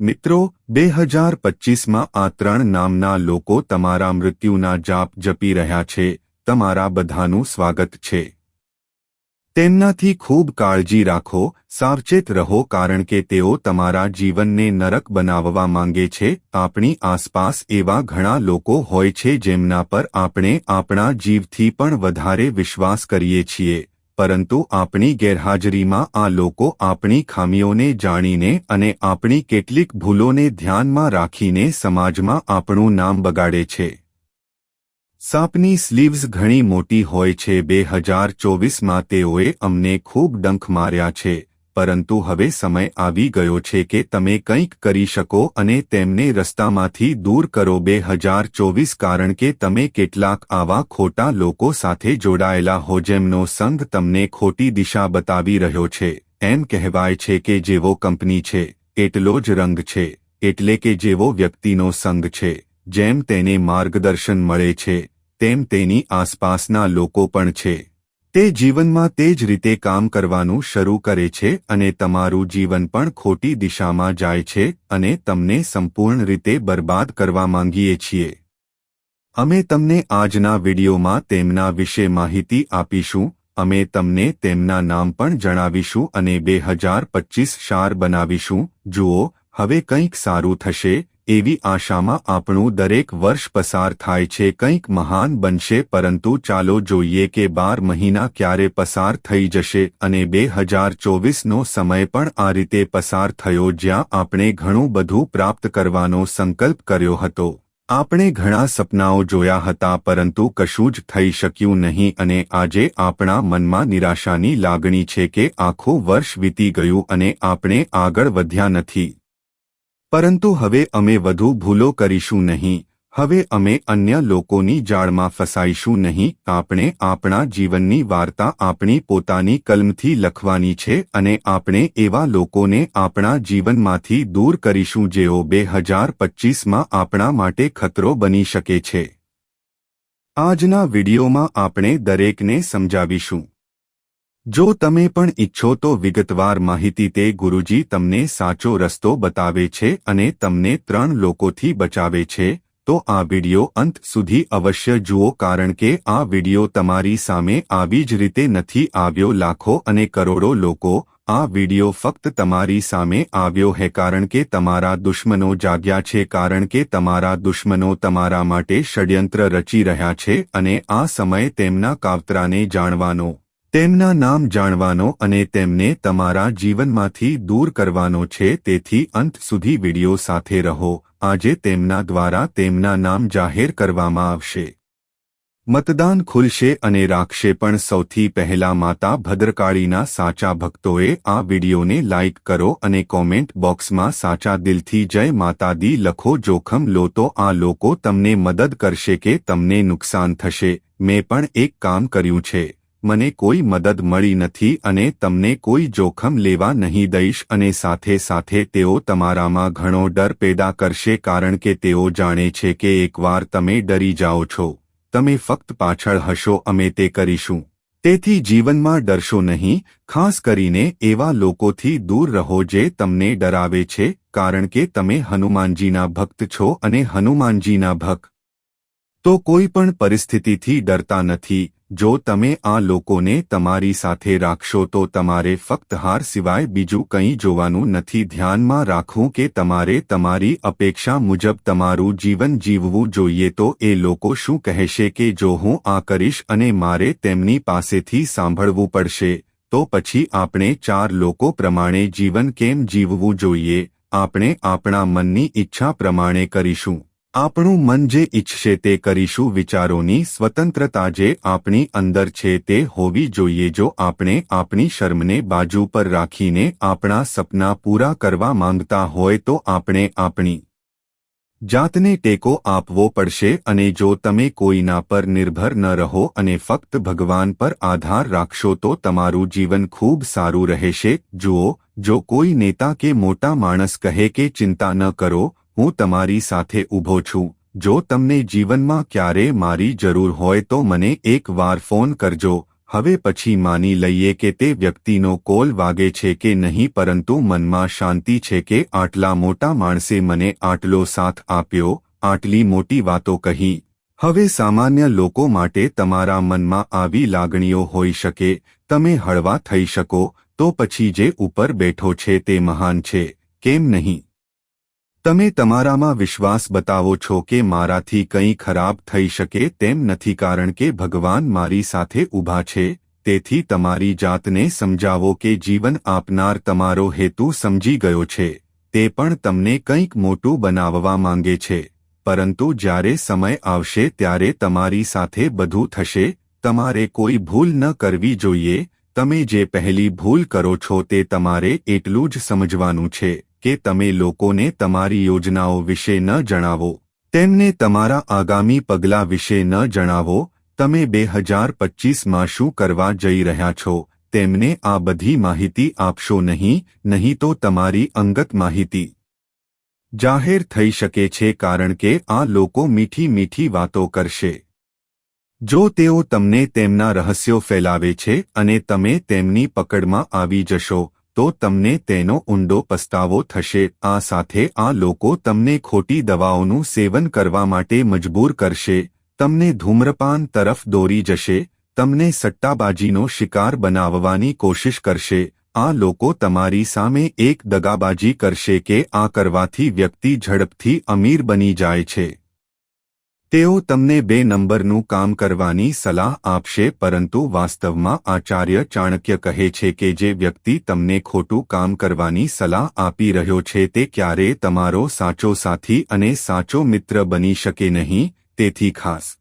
મિત્રો બે હજાર પચીસમાં આ ત્રણ નામના લોકો તમારા મૃત્યુના જાપ જપી રહ્યા છે, તમારા બધાનું સ્વાગત છે. તેમનાથી ખૂબ કાળજી રાખો, સાવચેત રહો કારણ કે તેઓ તમારા જીવનને નરક બનાવવા માંગે છે, આપણી આસપાસ એવા ઘણા લોકો હોય છે જેમના પર આપણે આપણા જીવથી પણ વધારે વિશ્વાસ કરીએ છીએ. પરંતુ આપણી ગેરહાજરીમાં આ લોકો આપણી ખામીઓને જાણીને અને આપણી કેટલીક ભૂલોને ધ્યાનમાં રાખીને સમાજમાં આપણું નામ બગાડે છે. સાપની સ્લીવ્સ ઘણી મોટી હોય છે. બે હજાર ચોવીસમાં તેઓએ અમને ખૂબ ડંખ માર્યા છે. પરંતુ હવે સમય આવી ગયો છે કે તમે કંઈક કરી શકો અને તેમને રસ્તામાંથી દૂર કરો બે હજાર ચોવીસ કારણ કે તમે કેટલાક આવા ખોટા લોકો સાથે જોડાયેલા હો જેમનો સંઘ તમને ખોટી દિશા બતાવી રહ્યો છે. એમ કહેવાય છે કે જેવો કંપની છે, એટલો જ રંગ છે, એટલે કે જેવો વ્યક્તિનો સંઘ છે, જેમ તેને માર્ગદર્શન મળે છે, તેમ તેની આસપાસના લોકો પણ છે. તે જીવનમાં તે જ રીતે કામ કરવાનું શરૂ કરે છે અને તમારું જીવન પણ ખોટી દિશામાં જાય છે અને તમને સંપૂર્ણ રીતે બરબાદ કરવા માંગીએ છીએ. અમે તમને આજના વિડીયોમાં તેમના વિશે માહિતી આપીશું, અમે તમને તેમના નામ પણ જણાવીશું અને બે હજાર પચીસ શાર બનાવીશું, જુઓ, હવે કંઈક સારું થશે એવી આશામાં આપણું દરેક વર્ષ પસાર થાય છે, કંઈક મહાન બનશે, પરંતુ ચાલો જોઈએ કે બાર મહિના ક્યારે પસાર થઈ જશે અને બે હજાર ચોવીસનો સમય પણ આ રીતે પસાર થયો જ્યાં આપણે ઘણું બધું પ્રાપ્ત કરવાનો સંકલ્પ કર્યો હતો. આપણે ઘણા સપનાઓ જોયા હતા, પરંતુ કશું જ થઈ શક્યું નહીં અને આજે આપણા મનમાં નિરાશાની લાગણી છે કે આખું વર્ષ વીતી ગયું અને આપણે આગળ વધ્યા નથી. પરંતુ હવે અમે વધુ ભૂલો કરીશું નહીં. હવે અમે અન્ય લોકોની જાળમાં ફસાઈશું નહીં. આપણે આપણા જીવનની વાર્તા આપણી પોતાની કલમથી લખવાની છે અને આપણે એવા લોકોને આપણા જીવનમાંથી દૂર કરીશું જેઓ બે હજાર પચીસમાં આપણા માટે ખતરો બની શકે છે. આજના વિડીયોમાં આપણે દરેકને સમજાવીશું. જો તમે પણ ઈચ્છો તો વિગતવાર માહિતી તે ગુરુજી તમને સાચો રસ્તો બતાવે છે અને તમને ત્રણ લોકોથી બચાવે છે, તો આ વિડિયો અંત સુધી અવશ્ય જુઓ કારણ કે આ વિડિયો તમારી સામે આવી જ રીતે નથી આવ્યો લાખો અને કરોડો લોકો, આ વિડિયો ફક્ત તમારી સામે આવ્યો હે કારણ કે તમારા દુશ્મનો જાગ્યા છે કારણ કે તમારા દુશ્મનો તમારા માટે ષડયંત્ર રચી રહ્યા છે અને આ સમય તેમના કાવતરાને જાણવાનો તેમના નામ જાણવાનો અને તેમને તમારા જીવનમાંથી દૂર કરવાનો છે, તેથી અંત સુધી વિડિયો સાથે રહો. આજે તેમના દ્વારા તેમના નામ જાહેર કરવામાં આવશે. મતદાન ખુલશે અને રાખશે, પણ સૌથી પહેલા માતા ભદ્રકાળીના સાચા ભક્તોએ આ વિડિયોને લાઇક કરો અને કોમેન્ટ બોક્સમાં સાચા દિલથી જય માતાદી લખો, જોખમ લો તો આ લોકો તમને મદદ કરશે કે તમને નુકસાન થશે. મેં પણ એક કામ કર્યું છે. મને કોઈ મદદ મળી નથી અને તમને કોઈ જોખમ લેવા નહીં દઈશ અને સાથે સાથે તેઓ તમારામાં ઘણો ડર પેદા કરશે કારણ કે તેઓ જાણે છે કે એકવાર તમે ડરી જાઓ છો. તમે ફક્ત પાછળ હશો, અમે તે કરીશું. તેથી જીવનમાં ડરશો નહીં, ખાસ કરીને એવા લોકોથી દૂર રહો જે તમને ડરાવે છે, કારણ કે તમે હનુમાનજીના ભક્ત છો અને હનુમાનજીના ભક્ત તો કોઈ પણ પરિસ્થિતિથી ડરતા નથી. જો તમે આ લોકોને તમારી સાથે રાખશો તો તમારે ફક્ત હાર સિવાય બીજું કંઈ જોવાનું નથી. ધ્યાનમાં રાખવું કે તમારે તમારી અપેક્ષા મુજબ તમારું જીવન જીવવું જોઈએ તો એ લોકો શું કહેશે કે જો હું આ કરીશ અને મારે તેમની પાસેથી સાંભળવું પડશે, તો પછી આપણે ચાર લોકો પ્રમાણે જીવન કેમ જીવવું જોઈએ? આપણે આપણા મનની ઈચ્છા પ્રમાણે કરીશું. આપણું મન જે ઈચ્છશે તે કરીશું, વિચારોની સ્વતંત્રતા જે આપણી અંદર છે તે હોવી જોઈએ. જો આપણે આપણી શર્મને બાજુ પર રાખીને આપણા સપના પૂરા કરવા માંગતા હોય તો આપણે આપણી જાતને ટેકો આપવો પડશે અને જો તમે કોઈના પર નિર્ભર ન રહો અને ફક્ત ભગવાન પર આધાર રાખશો તો તમારું જીવન ખૂબ સારું રહેશે. જુઓ, જો કોઈ નેતા કે મોટા માણસ કહે કે ચિંતા ન કરો હું તમારી સાથે ઊભો છું. જો તમને જીવનમાં ક્યારે મારી જરૂર હોય તો મને એક વાર ફોન કરજો. હવે પછી માની લઈએ કે તે વ્યક્તિનો કોલ વાગે છે કે નહીં, પરંતુ મનમાં શાંતિ છે કે આટલા મોટા માણસે મને આટલો સાથ આપ્યો, આટલી મોટી વાતો કહી. હવે સામાન્ય લોકો માટે તમારા મનમાં આવી લાગણીઓ હોઈ શકે. તમે હળવા થઈ શકો, તો પછી જે ઉપર બેઠો છે તે મહાન છે. કેમ નહીં? તમે તમારામાં વિશ્વાસ બતાવો છો કે મારાથી કંઈ ખરાબ થઈ શકે તેમ નથી કારણ કે ભગવાન મારી સાથે ઊભા છે, તેથી તમારી જાતને સમજાવો કે જીવન આપનાર તમારો હેતુ સમજી ગયો છે, તે પણ તમને કંઈક મોટું બનાવવા માંગે છે, પરંતુ જ્યારે સમય આવશે ત્યારે તમારી સાથે બધું થશે, તમારે કોઈ ભૂલ ન કરવી જોઈએ, તમે જે પહેલી ભૂલ કરો છો તે તમારે એટલું જ સમજવાનું છે. કે તમે લોકોને તમારી યોજનાઓ વિશે ન જણાવો. તેમને તમારા આગામી પગલાં વિશે ન જણાવો. તમે બે હજાર પચીસમાં શું કરવા જઈ રહ્યા છો? તેમને આ બધી માહિતી આપશો નહીં નહીં તો તમારી અંગત માહિતી જાહેર થઈ શકે છે કારણ કે આ લોકો મીઠી મીઠી વાતો કરશે. જો તેઓ તમને તેમના રહસ્યો ફેલાવે છે અને તમે તેમની પકડમાં આવી જશો તો તમને તેનો ઊંડો પસ્તાવો થશે. આ સાથે આ લોકો તમને ખોટી દવાઓનું સેવન કરવા માટે મજબૂર કરશે. તમને ધૂમ્રપાન તરફ દોરી જશે. તમને સટ્ટાબાજીનો શિકાર બનાવવાની કોશિશ કરશે. આ લોકો તમારી સામે એક દગાબાજી કરશે કે આ કરવાથી વ્યક્તિ ઝડપથી અમીર બની જાય છે. તેઓ તમને બે નંબરનું કામ કરવાની સલાહ આપશે પરંતુ વાસ્તવમાં આચાર્ય ચાણક્ય કહે છે કે જે વ્યક્તિ તમને ખોટું કામ કરવાની સલાહ આપી રહ્યો છે તે ક્યારેય તમારો સાચો સાથી અને સાચો મિત્ર બની શકે નહીં, તેથી ખાસ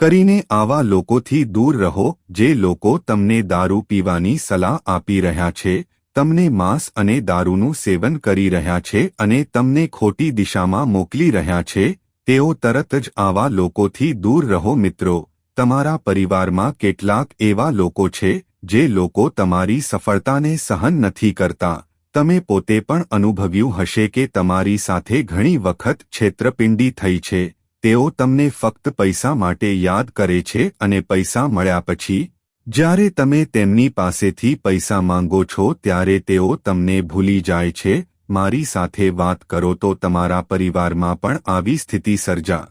કરીને આવા લોકોથી દૂર રહો જે લોકો તમને દારૂ પીવાની સલાહ આપી રહ્યા છે, તમને માંસ અને દારૂનું સેવન કરી રહ્યા છે અને તમને ખોટી દિશામાં મોકલી રહ્યા છે તેઓ તરત જ આવા લોકોથી દૂર રહો મિત્રો. તમારા પરિવારમાં કેટલાક એવા લોકો છે, જે લોકો તમારી સફળતાને સહન નથી કરતા. તમે પોતે પણ અનુભવ્યું હશે કે તમારી સાથે ઘણી વખત છેતરપિંડી થઈ છે. તેઓ તમને ફક્ત પૈસા માટે યાદ કરે છે અને પૈસા મળ્યા પછી, જ્યારે તમે તેમની પાસેથી પૈસા માંગો છો, ત્યારે તેઓ તમને ભૂલી જાય છે મારી સાથે વાત કરો તો તમારા પરિવારમાં પણ આવી સ્થિતિ સર્જા.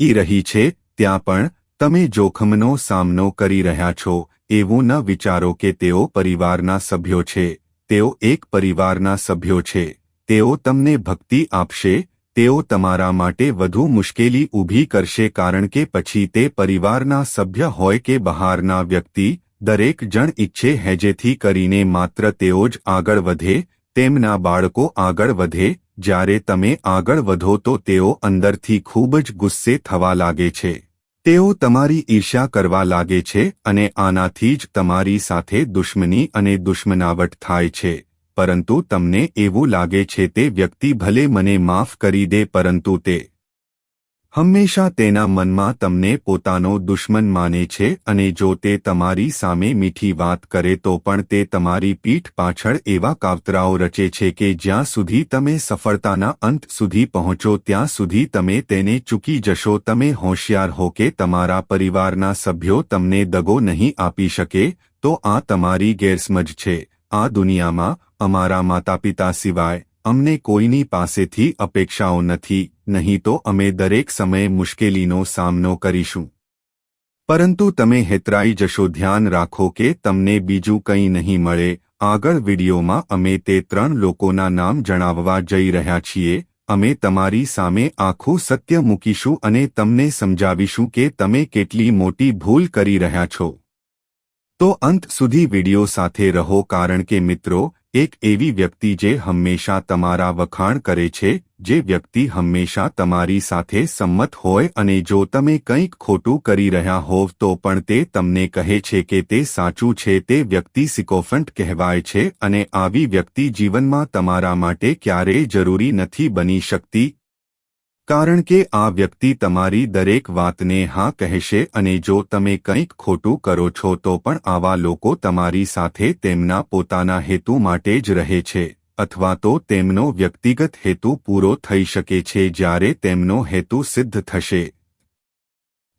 ઈ રહી છે, ત્યાં પણ તમે જોખમનો સામનો કરી રહ્યા છો, એવું ન વિચારો કે તેઓ પરિવારના સભ્યો છે, તેઓ એક પરિવારના સભ્યો છે, તેઓ તમને ભક્તિ આપશે, તેઓ તમારા માટે વધુ મુશ્કેલી ઊભી કરશે કારણ કે પછી તે પરિવારના સભ્ય હોય કે બહારના વ્યક્તિ, દરેક જણ ઈચ્છે હેજેથી કરીને માત્ર તેઓ જ આગળ વધે તેમના બાળકો આગળ વધે, જ્યારે તમે આગળ વધો તો તેઓ અંદરથી ખૂબ જ ગુસ્સે થવા લાગે છે. તેઓ તમારી ઈર્ષ્યા કરવા લાગે છે અને આનાથી જ તમારી સાથે દુશ્મની અને દુશ્મનાવટ થાય છે. પરંતુ તમને એવું લાગે છે તે વ્યક્તિ ભલે મને માફ કરી દે પરંતુ તે હંમેશા તેના મનમાં તમને પોતાનો દુશ્મન માને છે અને જો તે તમારી સામે મીઠી વાત કરે તો પણ તે તમારી પીઠ પાછળ એવા કાવતરાઓ રચે છે કે જ્યાં સુધી તમે સફળતાના અંત સુધી પહોંચો, ત્યાં સુધી તમે તેને ચૂકી જશો. તમે હોશિયાર હો કે તમારા પરિવારના સભ્યો તમને દગો નહીં આપી શકે, તો આ તમારી ગેરસમજ છે. આ દુનિયામાં અમારા માતાપિતા સિવાય અમને કોઈની પાસેથી અપેક્ષાઓ નથી, નહીં તો અમે દરેક સમયે મુશ્કેલીનો સામનો કરીશું. પરંતુ તમે હેતરાઈ જશો, ધ્યાન રાખો કે તમને બીજું કંઈ નહીં મળે. આગળ વિડીયોમાં અમે તે ત્રણ લોકોના નામ જણાવવા જઈ રહ્યા છીએ. અમે તમારી સામે આખું સત્ય મૂકીશું અને તમને સમજાવીશું કે તમે કેટલી મોટી ભૂલ કરી રહ્યા છો. તો અંત સુધી વીડિયો સાથે રહો કારણ કે મિત્રો, એક એવી વ્યક્તિ જે હંમેશા તમારા વખાણ કરે છે, જે વ્યક્તિ હંમેશા તમારી સાથે સંમત હોય અને જો તમે કંઈક ખોટું કરી રહ્યા હોવ તો પણ તે તમને કહે છે કે તે સાચું છે, તે વ્યક્તિ સિકોફન્ટ કહેવાય છે અને આવી વ્યક્તિ જીવનમાં તમારા માટે ક્યારેય જરૂરી નથી બની શકતી કારણ કે આ વ્યક્તિ તમારી દરેક વાતને હા કહેશે અને જો તમે કંઈક ખોટું કરો છો તો પણ આવા લોકો તમારી સાથે તેમના પોતાના હેતુ માટે જ રહે છે, અથવા તો તેમનો વ્યક્તિગત હેતુ પૂરો થઈ શકે છે જ્યારે તેમનો હેતુ સિદ્ધ થશે.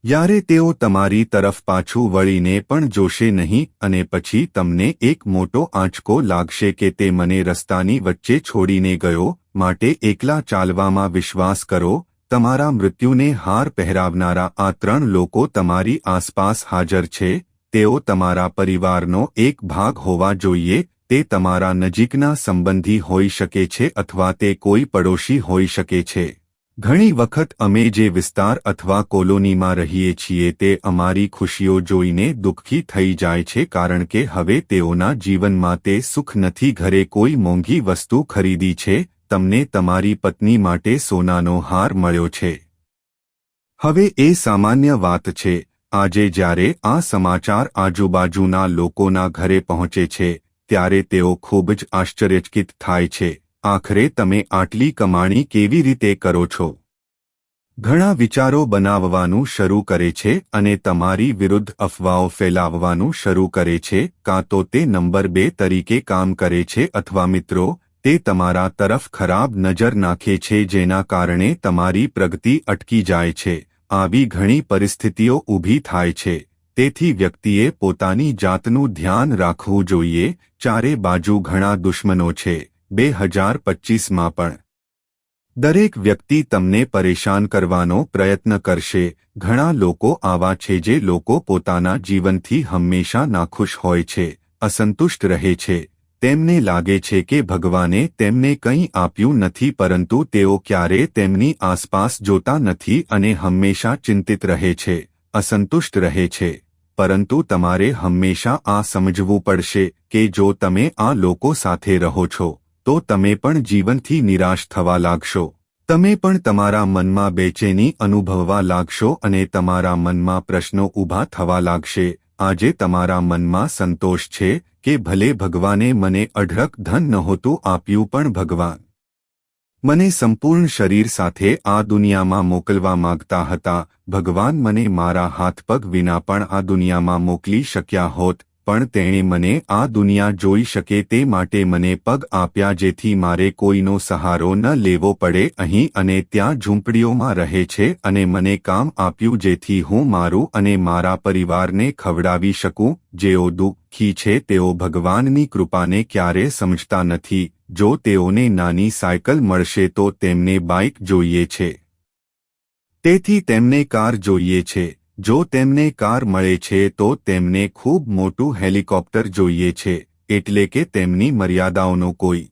યારે તેઓ તમારી તરફ પાછું વળીને પણ જોશે નહીં અને પછી તમને એક મોટો આંચકો લાગશે કે તે મને રસ્તાની વચ્ચે છોડીને ગયો માટે એકલા ચાલવામાં વિશ્વાસ કરો, તમારા મૃત્યુને હાર પહેરાવનારા આ ત્રણ લોકો તમારી આસપાસ હાજર છે, તેઓ તમારા પરિવારનો એક ભાગ હોવા જોઈએ, તે તમારા નજીકના સંબંધી હોઈ શકે છે અથવા તે કોઈ પડોશી હોઈ શકે છે. ઘણી વખત અમે જે વિસ્તાર અથવા કોલોનીમાં રહીએ છીએ તે અમારી ખુશીઓ જોઈને દુઃખી થઈ જાય છે કારણ કે હવે તેઓના જીવનમાં તે સુખ નથી, ઘરે કોઈ મોંઘી વસ્તુ ખરીદી છે તમને તમારી પત્ની માટે સોનાનો હાર મળ્યો છે. હવે એ સામાન્ય વાત છે, આજે જ્યારે આ સમાચાર આજુબાજુના લોકોના ઘરે પહોંચે છે, ત્યારે તેઓ ખૂબ જ આશ્ચર્યચકિત થાય છે, આખરે તમે આટલી કમાણી કેવી રીતે કરો છો? ઘણા વિચારો બનાવવાનું શરૂ કરે છે અને તમારી વિરુદ્ધ અફવાઓ ફેલાવવાનું શરૂ કરે છે, કાં તો તે નંબર બે તરીકે કામ કરે છે અથવા મિત્રો તે તમારા તરફ ખરાબ નજર નાખે છે જેના કારણે તમારી પ્રગતિ અટકી જાય છે. આવી ઘણી પરિસ્થિતિઓ ઊભી થાય છે. તેથી વ્યક્તિએ પોતાની જાતનું ધ્યાન રાખવું જોઈએ. ચારે બાજુ ઘણા દુશ્મનો છે. બે હજાર પચ્ચીસમાં પણ. દરેક વ્યક્તિ તમને પરેશાન કરવાનો પ્રયત્ન કરશે. ઘણા લોકો આવા છે જે લોકો પોતાના જીવનથી હંમેશા નાખુશ હોય છે. અસંતુષ્ટ રહે છે. તેમને લાગે છે કે ભગવાને તેમને કંઈ આપ્યું નથી પરંતુ તેઓ ક્યારે તેમની આસપાસ જોતા નથી અને હંમેશા ચિંતિત રહે છે, અસંતુષ્ટ રહે છે. પરંતુ તમારે હંમેશા આ સમજવું પડશે કે જો તમે આ લોકો સાથે રહો છો, તો તમે પણ જીવનથી નિરાશ થવા લાગશો. તમે પણ તમારા મનમાં બેચેની અનુભવવા લાગશો અને તમારા મનમાં પ્રશ્નો ઊભા થવા લાગશે. આજે તમારા મનમાં સંતોષ છે કે ભલે ભગવાને મને અઢળક ધન નહોતું આપ્યું પણ ભગવાન. મને સંપૂર્ણ શરીર સાથે આ દુનિયામાં મોકલવા માંગતા હતા, ભગવાન મને મારા હાથપગ વિના પણ આ દુનિયામાં મોકલી શક્યા હોત. પણ તેણે મને આ દુનિયા જોઈ શકે તે માટે મને પગ આપ્યા જેથી મારે કોઈનો સહારો ન લેવો પડે અહીં અને ત્યાં ઝૂંપડીઓમાં રહે છે અને મને કામ આપ્યું જેથી હું મારું અને મારા પરિવારને ખવડાવી શકું, જેઓ દુઃખી છે તેઓ ભગવાનની કૃપાને ક્યારે સમજતા નથી, જો તેઓને નાની સાયકલ મળશે તો તેમને બાઇક જોઈએ છે. તેથી તેમને કાર જોઈએ છે. જો તેમને કાર મળે છે તો તેમને ખૂબ મોટું હેલિકોપ્ટર જોઈએ છે, એટલે કે તેમની મર્યાદાઓનો કોઈ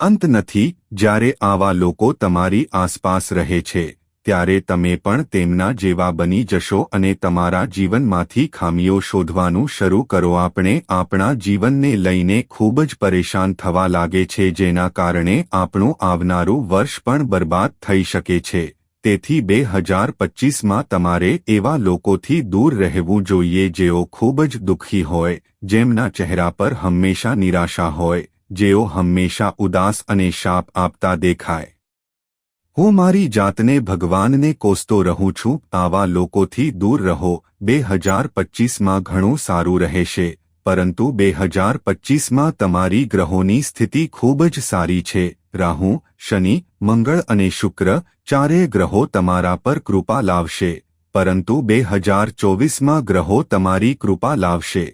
અંત નથી. જ્યારે આવા લોકો તમારી આસપાસ રહે છે, ત્યારે તમે પણ તેમના જેવા બની જશો અને તમારા જીવનમાંથી ખામીઓ શોધવાનું શરૂ કરો. આપણે આપણા જીવનને લઈને ખૂબ જ પરેશાન થવા લાગે છે, જેના કારણે આપણું આવનારું વર્ષ પણ બરબાદ થઈ શકે છે. તેથી બે હજાર પચ્ચીસમાં તમારે એવા લોકોથી દૂર રહેવું જોઈએ જેઓ ખૂબ જ દુઃખી હોય, જેમના ચહેરા પર હંમેશા નિરાશા હોય, જેઓ હંમેશા ઉદાસ અને શાપ આપતા દેખાય. હું મારી જાતને ભગવાનને કોસતો રહું છું, આવા લોકોથી દૂર રહો બે હજાર પચ્ચીસમાં ઘણું સારું રહેશે, પરંતુ બે હજાર પચ્ચીસમાં તમારી ગ્રહોની સ્થિતિ ખૂબ જ સારી છે રાહુ, શનિ, મંગળ અને શુક્ર ચારેય ગ્રહો તમારા પર કૃપા લાવશે, પરંતુ બે હજાર ચોવીસમાં ગ્રહો તમારી કૃપા લાવશે.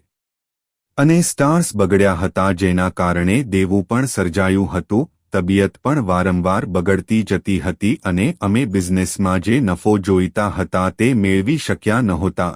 અને સ્ટાર્સ બગડ્યા હતા જેના કારણે દેવું પણ સર્જાયું હતું, તબિયત પણ વારંવાર બગડતી જતી હતી અને અમે બિઝનેસમાં જે નફો જોઈતા હતા તે મેળવી શક્યા નહોતા.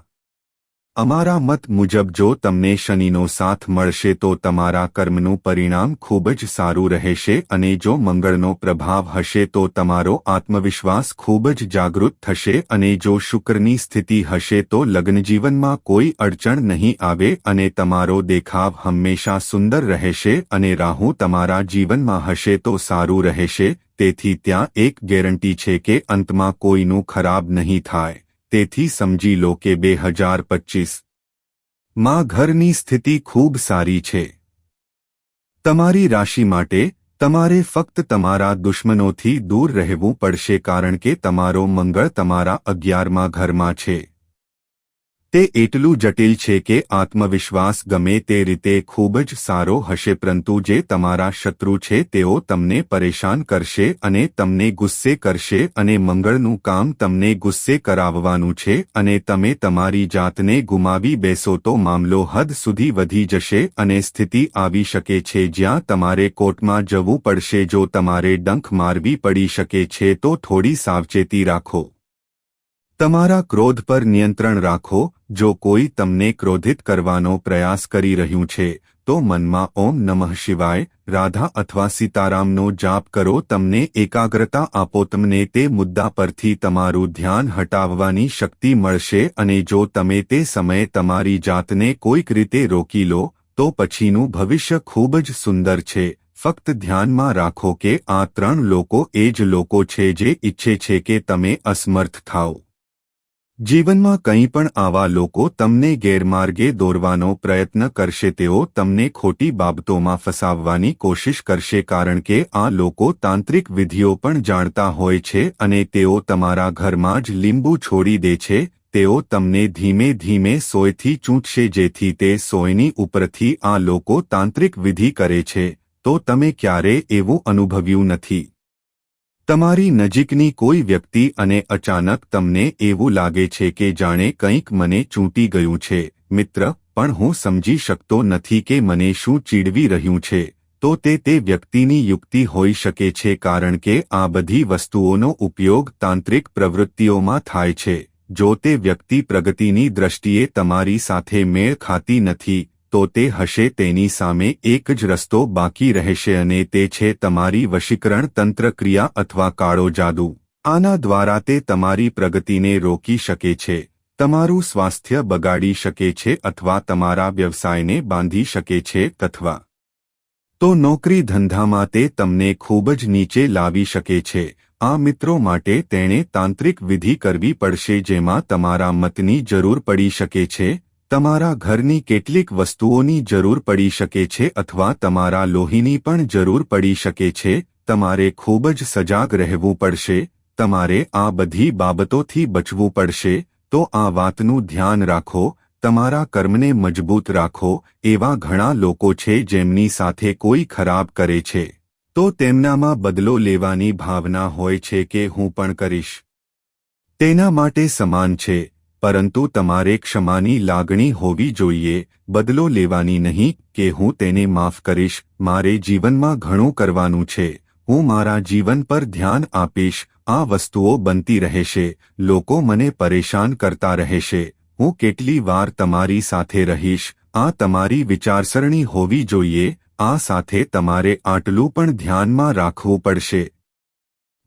અમારા મત મુજબ જો તમને શનિનો સાથ મળશે તો તમારા કર્મનું પરિણામ ખૂબ જ સારું રહેશે અને જો મંગળનો પ્રભાવ હશે તો તમારો આત્મવિશ્વાસ ખૂબ જ જાગૃત થશે અને જો શુક્રની સ્થિતિ હશે તો લગ્નજીવનમાં કોઈ અડચણ નહીં આવે અને તમારો દેખાવ હંમેશા સુંદર રહેશે અને રાહુ તમારા જીવનમાં હશે તો સારું રહેશે. તેથી ત્યાં એક ગેરંટી છે કે અંતમાં કોઈનું ખરાબ નહીં થાય. તેથી સમજી લો કે બે હજાર પચીસમાં ઘરની સ્થિતિ ખૂબ સારી છે. તમારી રાશિ માટે તમારે ફક્ત તમારા દુશ્મનોથી દૂર રહેવું પડશે કારણ કે તમારો મંગળ તમારા અગિયારમાં ઘરમાં છે. તે એટલું જટિલ છે કે આત્મવિશ્વાસ ગમે તે રીતે ખૂબ જ સારો હશે પરંતુ જે તમારા શત્રુ છે તેઓ તમને પરેશાન કરશે અને તમને ગુસ્સે કરશે અને મંગળનું કામ તમને ગુસ્સે કરાવવાનું છે અને તમે તમારી જાતને ગુમાવી બેસો તો મામલો હદ સુધી વધી જશે અને સ્થિતિ આવી શકે છે જ્યાં તમારે કોર્ટમાં જવું પડશે જો તમારે ડંખ મારવી પડી શકે છે તો થોડી સાવચેતી રાખો. તમારા ક્રોધ પર નિયંત્રણ રાખો, જો કોઈ તમને ક્રોધિત કરવાનો પ્રયાસ કરી રહ્યું છે, તો મનમાં ઓમ નમઃ શિવાય, રાધા અથવા સીતારામનો જાપ કરો, તમને એકાગ્રતા આપો, તમને તે મુદ્દા પરથી તમારું ધ્યાન હટાવવાની શક્તિ મળશે અને જો તમે તે સમયે તમારી જાતને કોઈક રીતે રોકી લો, તો પછીનું ભવિષ્ય ખૂબ જ સુંદર છે. ફક્ત ધ્યાનમાં રાખો કે આ ત્રણ લોકો એ જ લોકો છે જે ઈચ્છે છે કે તમે અસમર્થ થાઓ. જીવનમાં કંઈ પણ આવા લોકો તમને ગેરમાર્ગે દોરવાનો પ્રયત્ન કરશે, તેઓ તમને ખોટી બાબતોમાં ફસાવવાની કોશિશ કરશે, કારણ કે આ લોકો તાંત્રિક વિધિઓ પણ જાણતા હોય છે અને તેઓ તમારા ઘરમાં જ લીંબુ છોડી દે છે, તેઓ તમને ધીમે ધીમે સોયથી ચૂંટશે, જેથી તે સોયની ઉપરથી આ લોકો તાંત્રિક વિધિ કરે છે, તો તમે ક્યારે એવું અનુભવ્યું નથી? તમારી નજીકની કોઈ વ્યક્તિ અને અચાનક તમને એવું લાગે છે કે જાણે કંઈક મને ચૂંટી ગયું છે. મિત્ર, પણ હું સમજી શકતો નથી કે મને શું ચીડવી રહ્યું છે. તો તે તે વ્યક્તિની યુક્તિ હોઈ શકે છે કારણ કે આ બધી વસ્તુઓનો ઉપયોગ તાંત્રિક પ્રવૃત્તિઓમાં થાય છે. જો તે વ્યક્તિ પ્રગતિની દ્રષ્ટિએ તમારી સાથે મેળ ખાતી નથી તો તે હશે તેની સામે એક જ રસ્તો બાકી રહેશે અને તે છે તમારી વશીકરણ તંત્ર ક્રિયા અથવા કાળો જાદુ. આના દ્વારા તે તમારી પ્રગતિને રોકી શકે છે, તમારું સ્વાસ્થ્ય બગાડી શકે છે અથવા તમારા વ્યવસાયને બાંધી શકે છે અથવા તો નોકરી ધંધામાં તે તમને ખૂબ જ નીચે લાવી શકે છે. આ મિત્રો માટે તેણે તાંત્રિક વિધિ કરવી પડશે જેમાં તમારા મતની જરૂર પડી શકે છે તમારા ઘરની કેટલીક વસ્તુઓની જરૂર પડી શકે છે અથવા તમારા લોહીની પણ જરૂર પડી શકે છે, તમારે ખૂબ જ સજાગ રહેવું પડશે, તમારે આ બધી બાબતોથી બચવું પડશે, તો આ વાતનું ધ્યાન રાખો, તમારા કર્મને મજબૂત રાખો, એવા ઘણા લોકો છે જેમની સાથે કોઈ ખરાબ કરે છે. તો તેમનામાં બદલો લેવાની ભાવના હોય છે કે હું પણ કરીશ. તેના માટે સમાન છે. પરંતુ તમારે ક્ષમાની લાગણી હોવી જોઈએ, બદલો લેવાની નહીં કે હું તેને માફ કરીશ, મારે જીવનમાં ઘણું કરવાનું છે, હું મારા જીવન પર ધ્યાન આપીશ, આ વસ્તુઓ બનતી રહેશે, લોકો મને પરેશાન કરતા રહેશે, હું કેટલી વાર તમારી સાથે રહીશ, આ તમારી વિચારસરણી હોવી જોઈએ, આ સાથે તમારે આટલું પણ ધ્યાનમાં રાખવું પડશે.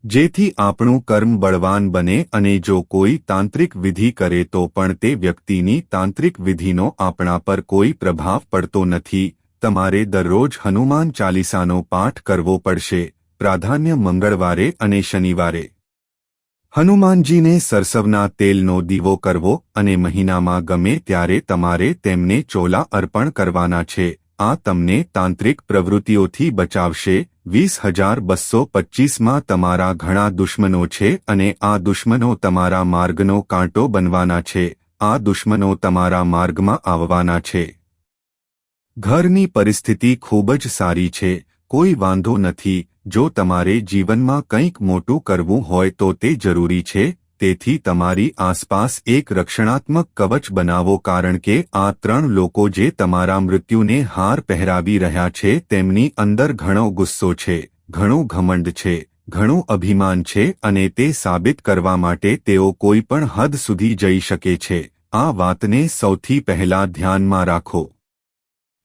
જેથી આપણું કર્મ બળવાન બને અને જો કોઈ તાંત્રિક વિધિ કરે તો પણ તે વ્યક્તિની તાંત્રિક વિધિનો આપણા પર કોઈ પ્રભાવ પડતો નથી. તમારે દરરોજ હનુમાન ચાલીસાનો પાઠ કરવો પડશે. પ્રાધાન્ય મંગળવારે અને શનિવારે. હનુમાનજીને સરસવના તેલનો દીવો કરવો અને મહિનામાં ગમે ત્યારે તમારે તેમને ચોલા અર્પણ કરવાના છે. આ તમને તાંત્રિક પ્રવૃત્તિઓથી બચાવશે. વીસ હજાર બસો પચ્ચીસમાં તમારા ઘણા દુશ્મનો છે અને આ દુશ્મનો તમારા માર્ગનો કાંટો બનવાના છે. આ દુશ્મનો તમારા માર્ગમાં આવવાના છે. ઘરની પરિસ્થિતિ ખૂબ જ સારી છે. કોઈ વાંધો નથી. જો તમારે જીવનમાં કંઈક મોટું કરવું હોય તો તે જરૂરી છે. તેથી તમારી આસપાસ એક રક્ષણાત્મક કવચ બનાવો કારણ કે આ ત્રણ લોકો જે તમારા મૃત્યુને હાર પહેરાવી રહ્યા છે તેમની અંદર ઘણો ગુસ્સો છે, ઘણું ઘમંડ છે, ઘણું અભિમાન છે અને તે સાબિત કરવા માટે તેઓ કોઈ પણ હદ સુધી જઈ શકે છે. આ વાતને સૌથી પહેલા ધ્યાનમાં રાખો.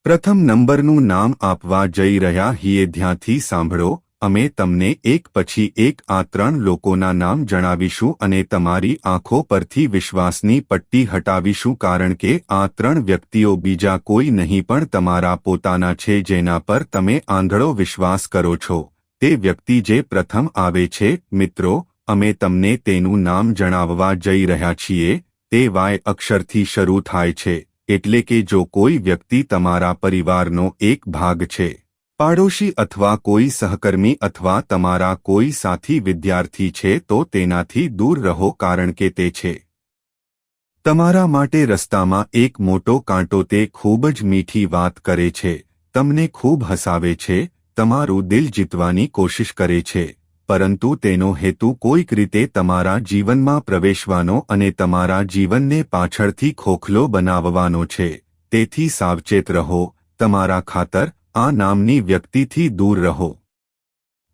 પ્રથમ નંબરનું નામ આપવા જઈ રહ્યા હિએ ધ્યાંથી સાંભળો. અમે તમને એક પછી એક આ ત્રણ લોકોના નામ જણાવીશું અને તમારી આંખો પરથી વિશ્વાસની પટ્ટી હટાવીશું કારણ કે આ ત્રણ વ્યક્તિઓ બીજા કોઈ નહીં પણ તમારા પોતાના છે જેના પર તમે આંધળો વિશ્વાસ કરો છો. તે વ્યક્તિ જે પ્રથમ આવે છે, મિત્રો, અમે તમને તેનું નામ જણાવવા જઈ રહ્યા છીએ, તે વાય અક્ષરથી શરૂ થાય છે, એટલે કે જો કોઈ વ્યક્તિ તમારા પરિવારનો એક ભાગ છે. પાડોશી અથવા કોઈ સહકર્મી અથવા તમારા કોઈ સાથી વિદ્યાર્થી છે તો તેનાથી દૂર રહો કારણ કે તે છે. તમારા માટે રસ્તામાં એક મોટો કાંટો તે ખૂબ જ મીઠી વાત કરે છે, તમને ખૂબ હસાવે છે, તમારું દિલ જીતવાની કોશિશ કરે છે, પરંતુ તેનો હેતુ કોઈક રીતે તમારા જીવનમાં પ્રવેશવાનો અને તમારા જીવનને પાછળથી ખોખલો બનાવવાનો છે, તેથી સાવચેત રહો, તમારા ખાતર આ નામની વ્યક્તિથી દૂર રહો.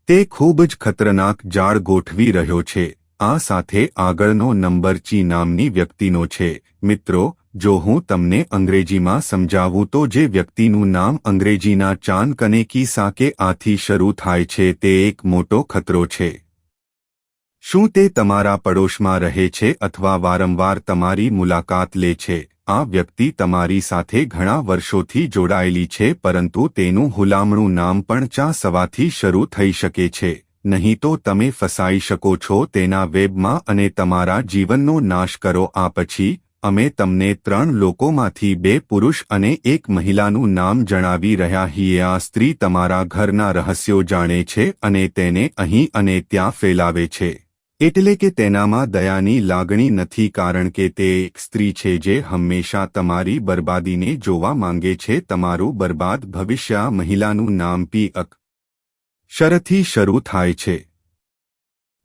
તે ખૂબ જ ખતરનાક જાળ ગોઠવી રહ્યો છે. આ સાથે આગળનો નંબર ચી નામની વ્યક્તિનો છે. મિત્રો, જો હું તમને અંગ્રેજીમાં સમજાવું તો જે વ્યક્તિનું નામ અંગ્રેજીના ચાન કને કી સાકે આથી શરૂ થાય છે તે એક મોટો ખતરો છે. શું તે તમારા પડોશમાં રહે છે અથવા વારંવાર તમારી મુલાકાત લે છે? આ વ્યક્તિ તમારી સાથે ઘણા વર્ષોથી જોડાયેલી છે પરંતુ તેનું હુલામણું નામ પણ ચા સવાથી શરૂ થઈ શકે છે. નહીં તો તમે ફસાઈ શકો છો તેના વેબમાં અને તમારા જીવનનો નાશ કરો. આ પછી, અમે તમને ત્રણ લોકોમાંથી બે પુરુષ અને એક મહિલાનું નામ જણાવી રહ્યા છીએ. આ સ્ત્રી તમારા ઘરના રહસ્યો જાણે છે અને તેને અહીં અને ત્યાં ફેલાવે છે. એટલે કે તેનામાં દયાની લાગણી નથી કારણ કે તે એક સ્ત્રી છે જે હંમેશા તમારી બરબાદીને જોવા માંગે છે. તમારું બરબાદ ભવિષ્ય મહિલાનું નામ પી અક શરથી શરૂ થાય છે.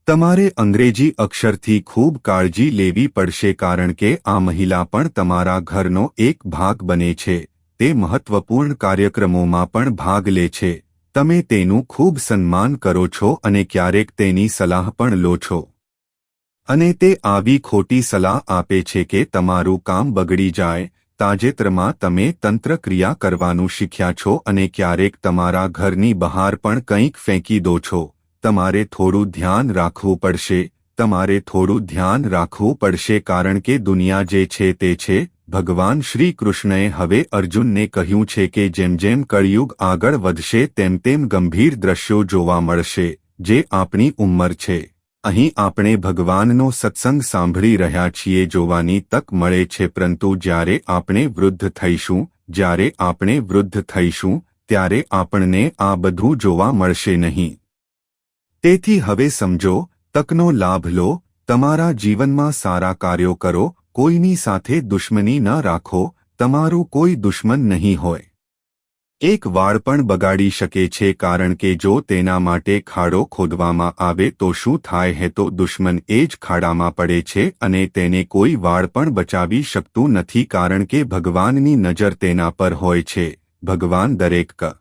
તમારે અંગ્રેજી અક્ષરથી ખૂબ કાળજી લેવી પડશે કારણ કે આ મહિલા પણ તમારા ઘરનો એક ભાગ બને છે. તે મહત્વપૂર્ણ કાર્યક્રમોમાં પણ ભાગ લે છે. તમે તેનું ખૂબ સન્માન કરો છો અને ક્યારેક તેની સલાહ પણ લો છો. અને તે આવી ખોટી સલાહ આપે છે કે તમારું કામ બગડી જાય, તાજેતરમાં તમે તંત્રક્રિયા કરવાનું શીખ્યા છો અને ક્યારેક તમારા ઘરની બહાર પણ કંઈક ફેંકી દો છો. તમારે થોડું ધ્યાન રાખવું પડશે, તમારે થોડું ધ્યાન રાખવું પડશે કારણ કે દુનિયા જે છે તે છે ભગવાન શ્રી કૃષ્ણએ હવે અર્જુનને કહ્યું છે કે જેમ જેમ કળિયુગ આગળ વધશે તેમ તેમ ગંભીર દ્રશ્યો જોવા મળશે, જે આપણી ઉંમર છે. અહીં આપણે ભગવાનનો સત્સંગ સાંભળી રહ્યા છીએ, જોવાની તક મળે છે, પરંતુ જ્યારે આપણે વૃદ્ધ થઈશું, જ્યારે આપણે વૃદ્ધ થઈશું, ત્યારે આપણને આ બધું જોવા મળશે નહીં. તેથી હવે સમજો, તકનો લાભ લો, તમારા જીવનમાં સારા કાર્યો કરો કોઈની સાથે દુશ્મની ન રાખો, તમારું કોઈ દુશ્મન નહીં હોય. એક વાળ પણ બગાડી શકે છે કારણ કે જો તેના માટે ખાડો ખોદવામાં આવે તો શું થાય હે તો દુશ્મન એ જ ખાડામાં પડે છે અને તેને કોઈ વાળ પણ બચાવી શકતું નથી કારણ કે ભગવાનની નજર તેના પર હોય છે. ભગવાન દરેક ક